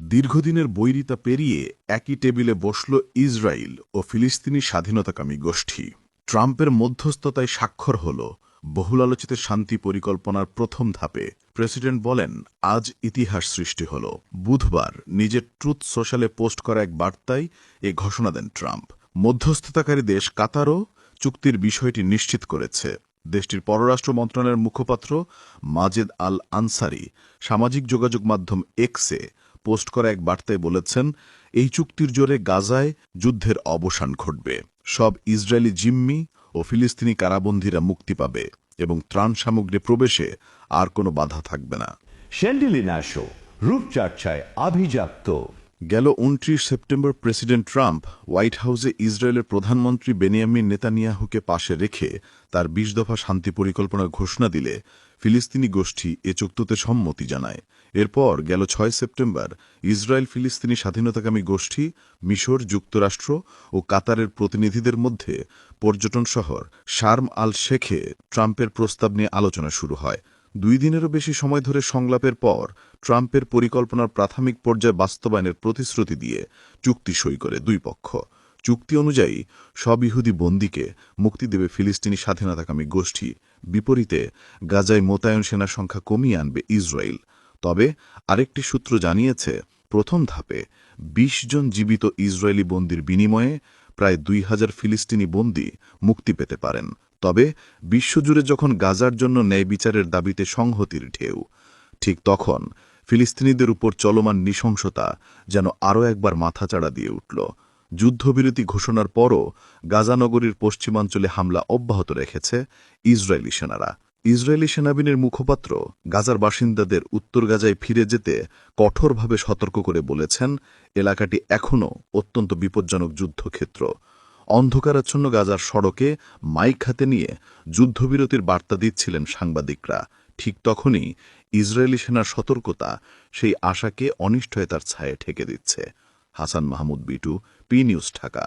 দীর্ঘদিনের বৈরিতা পেরিয়ে একই টেবিলে বসল ইসরায়েল ও ফিলিস্তিনি স্বাধীনতাকামী গোষ্ঠী। ট্রাম্পের মধ্যস্থতায় স্বাক্ষর হল বহুল আলোচিত শান্তি পরিকল্পনার প্রথম ধাপে। প্রেসিডেন্ট বলেন, আজ ইতিহাস সৃষ্টি হল। বুধবার নিজের ট্রুথ সোশ্যালে পোস্ট করা এক বার্তায় এ ঘোষণা দেন ট্রাম্প। মধ্যস্থতাকারী দেশ কাতারও চুক্তির বিষয়টি নিশ্চিত করেছে। দেশটির পররাষ্ট্র মন্ত্রণালয়ের মুখপাত্র মাজেদ আল আনসারি সামাজিক যোগাযোগ মাধ্যম এক্সে পোস্ট করা এক বার্তায় বলেছেন, এই চুক্তির জোরে গাজায় যুদ্ধের অবসান ঘটবে। সব ইসরায়েলি জিম্মি ও ফিলিস্তিনি কারাবন্দীরা মুক্তি পাবে এবং ত্রাণ সামগ্রী প্রবেশে আর কোনো বাধা থাকবে না। শ্যান্ডিলিনাশো রূপচর্চায় আভিজাত্য। গেল উনত্রিশ সেপ্টেম্বর প্রেসিডেন্ট ট্রাম্প হোয়াইট হাউসে ইসরায়েলের প্রধানমন্ত্রী বেনিয়ামিন নেতানিয়াহুকে পাশে রেখে তার বিশ দফা শান্তি পরিকল্পনার ঘোষণা দিলে ফিলিস্তিনি গোষ্ঠী এ চুক্তিতে সম্মতি জানায়। এরপর গেল ছয় সেপ্টেম্বর ইসরায়েল ফিলিস্তিনি স্বাধীনতাকামী গোষ্ঠী, মিশর, যুক্তরাষ্ট্র ও কাতারের প্রতিনিধিদের মধ্যে পর্যটন শহর শার্ম আল শেখে ট্রাম্পের প্রস্তাব নিয়ে আলোচনা শুরু হয়। দুই দিনেরও বেশি সময় ধরে সংলাপের পর ট্রাম্পের পরিকল্পনার প্রাথমিক পর্যায়ে বাস্তবায়নের প্রতিশ্রুতি দিয়ে চুক্তি সই করে দুই পক্ষ। চুক্তি অনুযায়ী, সব ইহুদি বন্দীকে মুক্তি দেবে ফিলিস্তিনি স্বাধীনতাকামী গোষ্ঠী। বিপরীতে, গাজায় মোতায়েন সেনার সংখ্যা কমিয়ে আনবে ইসরায়েল। তবে আরেকটি সূত্র জানিয়েছে, প্রথম ধাপে ২০ জন জীবিত ইসরায়েলি বন্দির বিনিময়ে প্রায় দুই হাজার ফিলিস্তিনি বন্দী মুক্তি পেতে পারেন। তবে বিশ্বজুড়ে যখন গাজার জন্য ন্যায় বিচারের দাবিতে সংহতির ঢেউ, ঠিক তখন ফিলিস্তিনিদের উপর চলমান নৃশংসতা যেন আরও একবার মাথাচাড়া দিয়ে উঠল। যুদ্ধবিরতি ঘোষণার পরও গাজানগরীর পশ্চিমাঞ্চলে হামলা অব্যাহত রেখেছে ইসরায়েলি সেনারা। ইসরায়েলি সেনাবাহিনীর মুখপাত্র গাজার বাসিন্দাদের উত্তর গাজায় ফিরে যেতে কঠোরভাবে সতর্ক করে বলেছেন, এলাকাটি এখনও অত্যন্ত বিপজ্জনক যুদ্ধক্ষেত্র। অন্ধকারাচ্ছন্ন গাজার সড়কে মাইক হাতে নিয়ে যুদ্ধবিরতির বার্তা দিচ্ছিলেন সাংবাদিকরা। ঠিক তখনই ইসরায়েলি সেনার সতর্কতা সেই আশাকে অনিষ্টয়তার ছায়ে ঠেকে দিচ্ছে। Hasan Mahmud Bitu, P news Dhaka.